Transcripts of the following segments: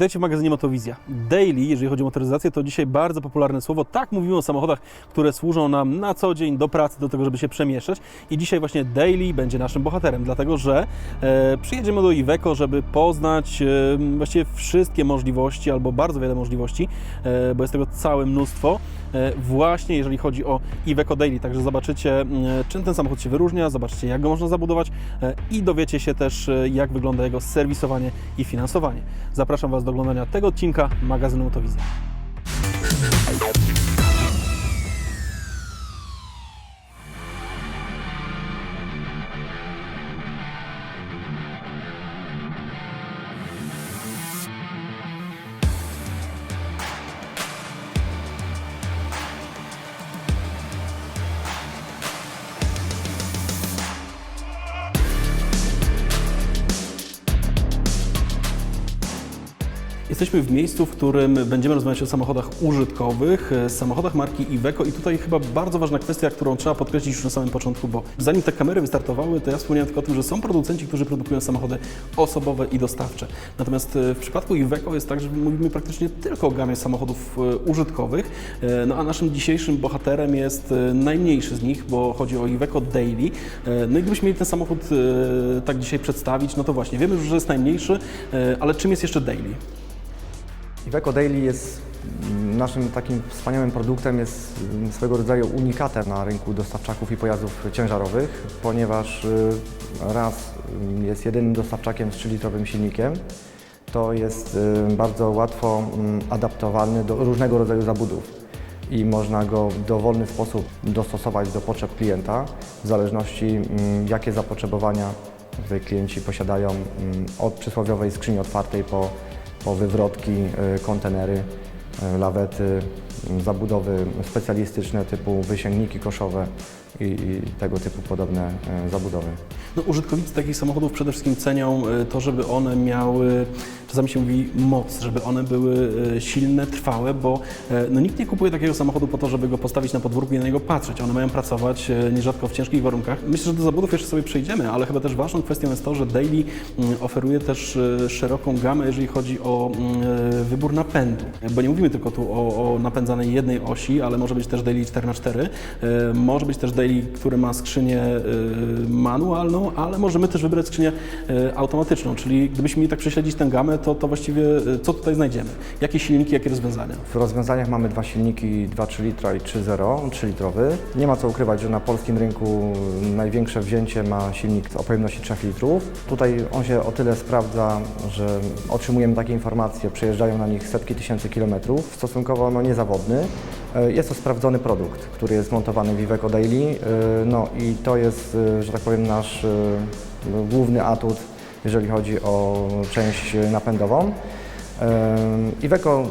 Witajcie w magazynie Motowizja. Daily, jeżeli chodzi o motoryzację, to dzisiaj bardzo popularne słowo. Tak mówimy o samochodach, które służą nam na co dzień do pracy, do tego, żeby się przemieszczać. I dzisiaj właśnie Daily będzie naszym bohaterem, dlatego że e, przyjedziemy do Iveco, żeby poznać e, właściwie wszystkie możliwości, albo bardzo wiele możliwości, e, bo jest tego całe mnóstwo. E, właśnie jeżeli chodzi o Iveco Daily. Także zobaczycie, czym ten samochód się wyróżnia, zobaczycie, jak go można zabudować e, i dowiecie się też, e, jak wygląda jego serwisowanie i finansowanie. Zapraszam Was do oglądania tego odcinka magazynu Motowizja. Jesteśmy w miejscu, w którym będziemy rozmawiać o samochodach użytkowych, e, samochodach marki Iveco i tutaj chyba bardzo ważna kwestia, którą trzeba podkreślić już na samym początku, bo zanim te kamery wystartowały, to ja wspomniałem tylko o tym, że są producenci, którzy produkują samochody osobowe i dostawcze. Natomiast e, w przypadku Iveco jest tak, że mówimy praktycznie tylko o gamie samochodów e, użytkowych, no a naszym dzisiejszym bohaterem jest najmniejszy z nich, bo chodzi o Iveco Daily. No i gdybyśmy mieli ten samochód tak dzisiaj przedstawić, no to właśnie, wiemy już, że jest najmniejszy, ale czym jest jeszcze Daily? Iveco Daily jest mm, naszym takim wspaniałym produktem, jest mm, swego rodzaju unikatem na rynku dostawczaków i pojazdów ciężarowych, ponieważ y, raz y, jest jedynym dostawczakiem z 3-litrowym silnikiem, to jest y, bardzo łatwo mm, adaptowalny do różnego rodzaju zabudów i można go w dowolny sposób dostosować do potrzeb klienta, w zależności mm, jakie zapotrzebowania klienci posiadają mm, od przysłowiowej skrzyni otwartej po, po wywrotki, y, kontenery, y, lawety, zabudowy specjalistyczne typu wysięgniki koszowe i, tego typu podobne y, zabudowy. No, użytkownicy takich samochodów przede wszystkim cenią e, to, żeby one miały, czasami się mówi moc, żeby one były e, silne, trwałe, bo e, no, nikt nie kupuje takiego samochodu po to, żeby go postawić na podwórku i na niego patrzeć. One mają pracować e, nierzadko w ciężkich warunkach. Myślę, że do zabudów jeszcze sobie przejdziemy, ale chyba też ważną kwestią jest to, że Daily mm, oferuje też e, szeroką gamę, jeżeli chodzi o mm, e, wybór napędu. Bo nie mówimy tylko tu o, o napędzanej jednej osi, ale może być też Daily 4x4, e, może być też Daily, który ma skrzynię e, manualną, ale możemy też wybrać skrzynię e, automatyczną, czyli gdybyśmy mieli tak prześledzić tę gamę, to, to właściwie e, co tutaj znajdziemy? Jakie silniki, jakie rozwiązania? W rozwiązaniach mamy dwa silniki 2,3 litra i 3,0, 3-litrowy. Nie ma co ukrywać, że na polskim rynku największe wzięcie ma silnik o pojemności 3 litrów. Tutaj on się o tyle sprawdza, że otrzymujemy takie informacje, przejeżdżają na nich setki tysięcy kilometrów, stosunkowo no, niezawodny. E, Jest to sprawdzony produkt, który jest montowany w Iveco Daily, e, no i to jest, e, że tak powiem, nasz no, główny atut, jeżeli chodzi o część napędową. Iveco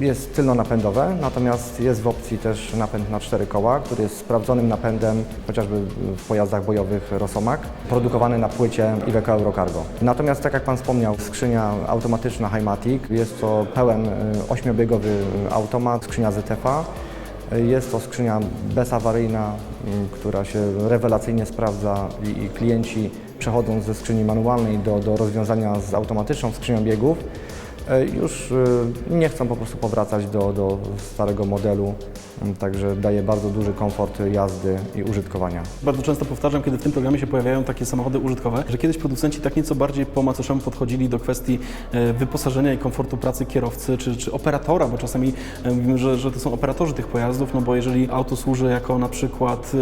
jest tylnonapędowe, natomiast jest w opcji też napęd na cztery koła, który jest sprawdzonym napędem chociażby w pojazdach bojowych Rosomak, produkowany na płycie Iveco Eurocargo. Natomiast tak jak Pan wspomniał, skrzynia automatyczna Hymatic, jest to pełen y, ośmiobiegowy y, automat, skrzynia ZTFA. Jest to skrzynia bezawaryjna, która się rewelacyjnie sprawdza i, i klienci przechodząc ze skrzyni manualnej do, do rozwiązania z automatyczną skrzynią biegów, e, już e, nie chcą po prostu powracać do, do starego modelu, także daje bardzo duży komfort jazdy i użytkowania. Bardzo często powtarzam, kiedy w tym programie się pojawiają takie samochody użytkowe, że kiedyś producenci tak nieco bardziej po macoszemu podchodzili do kwestii e, wyposażenia i komfortu pracy kierowcy czy, czy operatora, bo czasami e, mówimy, że, że to są operatorzy tych pojazdów, no bo jeżeli auto służy jako na przykład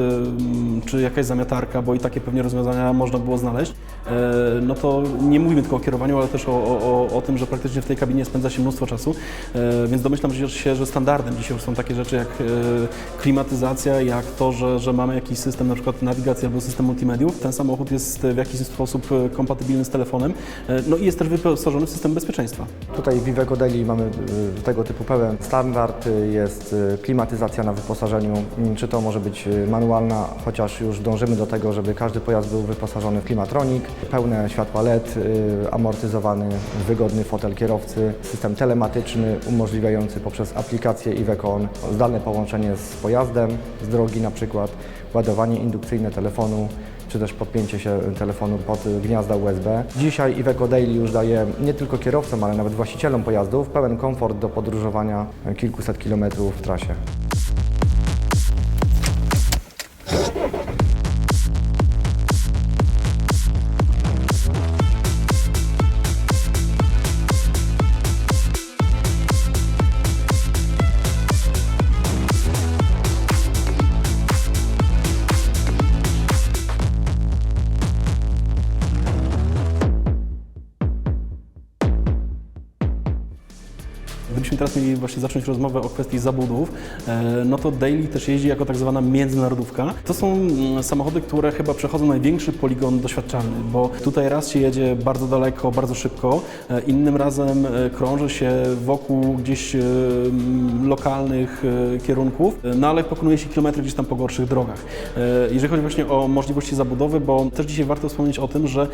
e, czy jakaś zamiatarka, bo i takie pewnie rozwiązania można było znaleźć, e, no to nie mówimy tylko o kierowaniu, ale też o, o, o, tym, że praktycznie w tej kabinie spędza się mnóstwo czasu, e, więc domyślam się, że standardem dzisiaj są takie rzeczy jak e, klimatyzacja, jak to, że, że mamy jakiś system na przykład nawigacji albo system multimediów. Ten samochód jest w jakiś sposób e, kompatybilny z telefonem, e, no i jest też wyposażony w system bezpieczeństwa. Tutaj w Iveco Daily mamy tego typu pełen standard, jest klimatyzacja na wyposażeniu, mm, czy to może być manualna, chociaż już dążymy do tego, żeby każdy pojazd był wyposażony w klimatronik, pełne światła LED, y, amortyzowany, wygodny fotel kierowcy, system telematyczny umożliwiający poprzez aplikację Iveco zdalne połączenie z pojazdem, z drogi na przykład, ładowanie indukcyjne telefonu, czy też podpięcie się telefonu pod gniazda USB. Dzisiaj Iveco Daily już daje nie tylko kierowcom, ale nawet właścicielom pojazdów pełen komfort do podróżowania kilkuset kilometrów w trasie. Teraz mieli właśnie zacząć rozmowę o kwestii zabudów, e, no to Daily też jeździ jako tak zwana międzynarodówka. To są mm, samochody, które chyba przechodzą największy poligon doświadczalny, bo tutaj raz się jedzie bardzo daleko, bardzo szybko, e, innym razem e, krąży się wokół gdzieś lokalnych kierunków, no ale pokonuje się kilometry gdzieś tam po gorszych drogach. Jeżeli chodzi właśnie o możliwości zabudowy, bo też dzisiaj warto wspomnieć o tym, że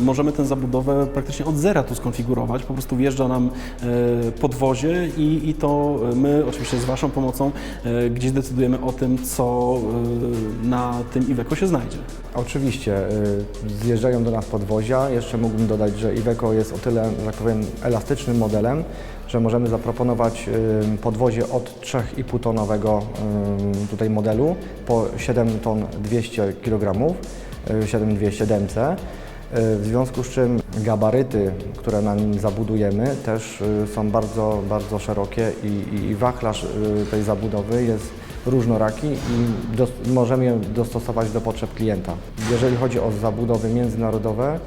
możemy tę zabudowę praktycznie od zera tu skonfigurować. Po prostu wjeżdża nam e, podwozie i, i to my, oczywiście z Waszą pomocą, e, gdzieś decydujemy o tym, co e, na tym Iveco się znajdzie. Oczywiście y, zjeżdżają do nas podwozia. Jeszcze mógłbym dodać, że Iveco jest o tyle, że tak powiem, elastycznym modelem, że możemy zaproponować podwozie od 3,5 tonowego tutaj modelu po 7 ton 200 kg, y, 7200 DMC. Y, W związku z czym gabaryty, które na nim zabudujemy, też y, są bardzo, bardzo szerokie i, i, wachlarz y, tej zabudowy jest różnoraki i dos, możemy je dostosować do potrzeb klienta. Jeżeli chodzi o zabudowy międzynarodowe,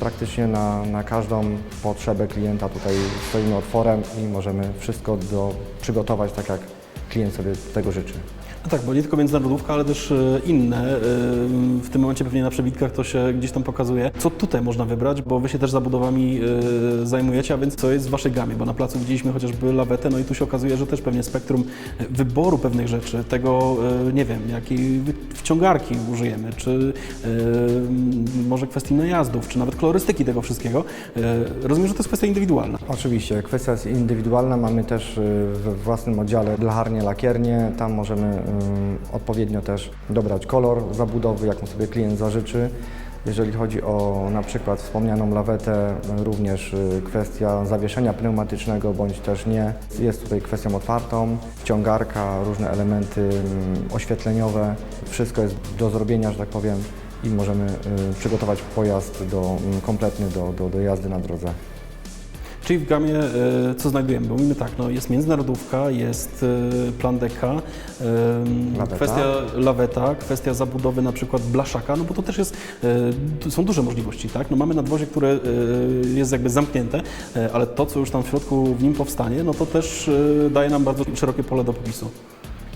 praktycznie na, na każdą potrzebę klienta tutaj stoimy otworem i możemy wszystko do, przygotować tak, jak klient sobie tego życzy. No tak, bo nie tylko międzynarodówka, ale też e, inne. E, W tym momencie pewnie na przebitkach to się gdzieś tam pokazuje. Co tutaj można wybrać, bo Wy się też zabudowami e, zajmujecie, a więc co jest w Waszej gamie? Bo na placu widzieliśmy chociażby lawetę, no i tu się okazuje, że też pewnie spektrum wyboru pewnych rzeczy, tego, nie wiem, jakiej wciągarki użyjemy, czy może kwestii najazdów, czy nawet kolorystyki tego wszystkiego. Rozumiem, że to jest kwestia indywidualna. Oczywiście, kwestia jest indywidualna. Mamy też we własnym oddziale blacharnię, lakiernię. Tam możemy odpowiednio też dobrać kolor zabudowy, jaką sobie klient zażyczy. Jeżeli chodzi o na przykład wspomnianą lawetę, również y, kwestia zawieszenia pneumatycznego bądź też nie jest tutaj kwestią otwartą. Wciągarka, różne elementy y, oświetleniowe, wszystko jest do zrobienia, że tak powiem i możemy y, przygotować pojazd do, y, kompletny do, do, do jazdy na drodze. Czyli w gamie e, co znajdujemy? Bo mówimy tak, no jest międzynarodówka, jest e, plan deka, Laweta. kwestia laweta, kwestia zabudowy na przykład blaszaka, no bo to też jest, e, są duże możliwości, tak? No mamy nadwozie, które jest jakby zamknięte, ale to, co już tam w środku w nim powstanie, no to też daje nam bardzo szerokie pole do popisu.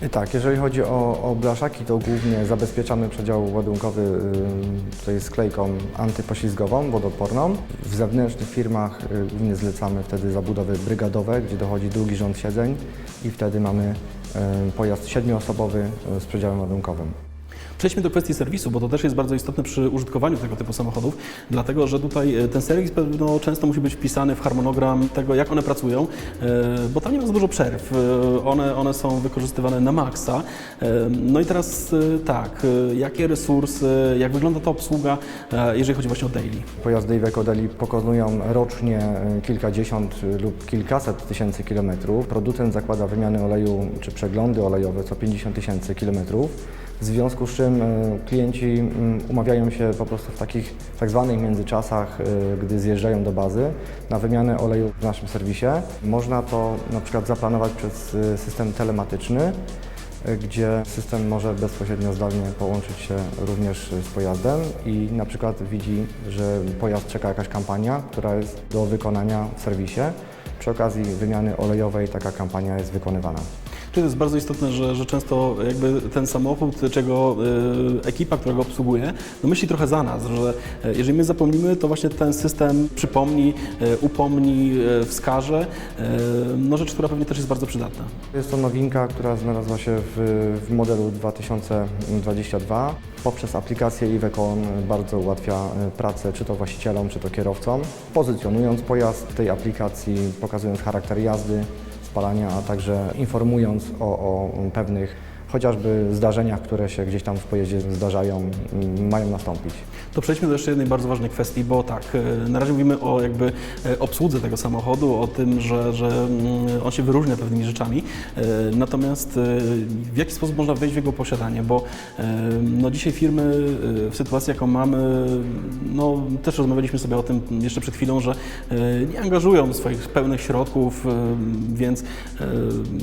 I Tak, jeżeli chodzi o, o blaszaki, to głównie zabezpieczamy przedział ładunkowy y, tutaj sklejką antypoślizgową, wodoodporną. W zewnętrznych firmach y, głównie zlecamy wtedy zabudowy brygadowe, gdzie dochodzi drugi rząd siedzeń i wtedy mamy y, pojazd siedmioosobowy z przedziałem ładunkowym. Przejdźmy do kwestii serwisu, bo to też jest bardzo istotne przy użytkowaniu tego typu samochodów, dlatego że tutaj e, ten serwis pewno często musi być wpisany w harmonogram tego, jak one pracują, e, bo tam nie ma za dużo przerw. E, One, one są wykorzystywane na maksa. No i teraz tak, jakie resursy, jak wygląda ta obsługa, jeżeli chodzi właśnie o daily? Pojazdy Iveco Daily pokonują rocznie kilkadziesiąt lub kilkaset tysięcy kilometrów. Producent zakłada wymiany oleju czy przeglądy olejowe co 50 tysięcy kilometrów. W związku z czym y, klienci mm, umawiają się po prostu w takich tak zwanych międzyczasach, y, gdy zjeżdżają do bazy, na wymianę oleju w naszym serwisie. Można to na przykład zaplanować przez y, system telematyczny, gdzie system może bezpośrednio zdalnie połączyć się również z pojazdem i na przykład widzi, że pojazd czeka jakaś kampania, która jest do wykonania w serwisie. Przy okazji wymiany olejowej taka kampania jest wykonywana. To jest bardzo istotne, że, że często jakby ten samochód, czego y, ekipa, która go obsługuje, no myśli trochę za nas, że e, jeżeli my zapomnimy, to właśnie ten system przypomni, e, upomni, e, wskaże. No rzecz, która pewnie też jest bardzo przydatna. Jest to nowinka, która znalazła się w, w modelu 2022. Poprzez aplikację Iveco bardzo ułatwia pracę czy to właścicielom, czy to kierowcom. Pozycjonując pojazd w tej aplikacji, pokazując charakter jazdy, spalania, a także informując o, o pewnych chociażby zdarzeniach, które się gdzieś tam w pojeździe zdarzają, mają nastąpić. To przejdźmy do jeszcze jednej bardzo ważnej kwestii, bo tak, e, na razie mówimy o jakby e, obsłudze tego samochodu, o tym, że, że mm, on się wyróżnia pewnymi rzeczami, e, natomiast w jaki sposób można wejść w jego posiadanie, bo no dzisiaj firmy w sytuacji, jaką mamy, no też rozmawialiśmy sobie o tym jeszcze przed chwilą, że nie angażują swoich pełnych środków, więc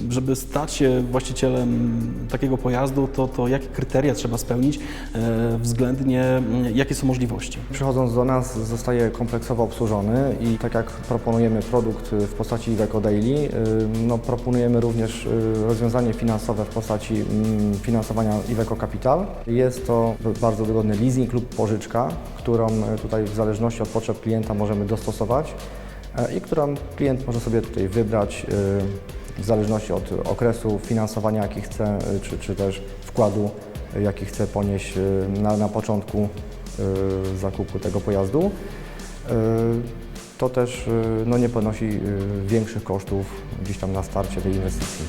żeby stać się właścicielem takiego pojazdu, to, to jakie kryteria trzeba spełnić e, względnie mm, jakie są możliwości. Przychodząc do nas zostaje kompleksowo obsłużony i tak jak proponujemy produkt w postaci Iveco Daily, y, no proponujemy również y, rozwiązanie finansowe w postaci mm, finansowania Iveco Capital. Jest to bardzo wygodny leasing lub pożyczka, którą y, tutaj w zależności od potrzeb klienta możemy dostosować e, i którą klient może sobie tutaj wybrać y, w zależności od okresu finansowania, jaki chce, y, czy, czy też wkładu, jaki chce ponieść y, na, na początku y, zakupu tego pojazdu. To też no, nie ponosi większych kosztów gdzieś tam na starcie tej inwestycji.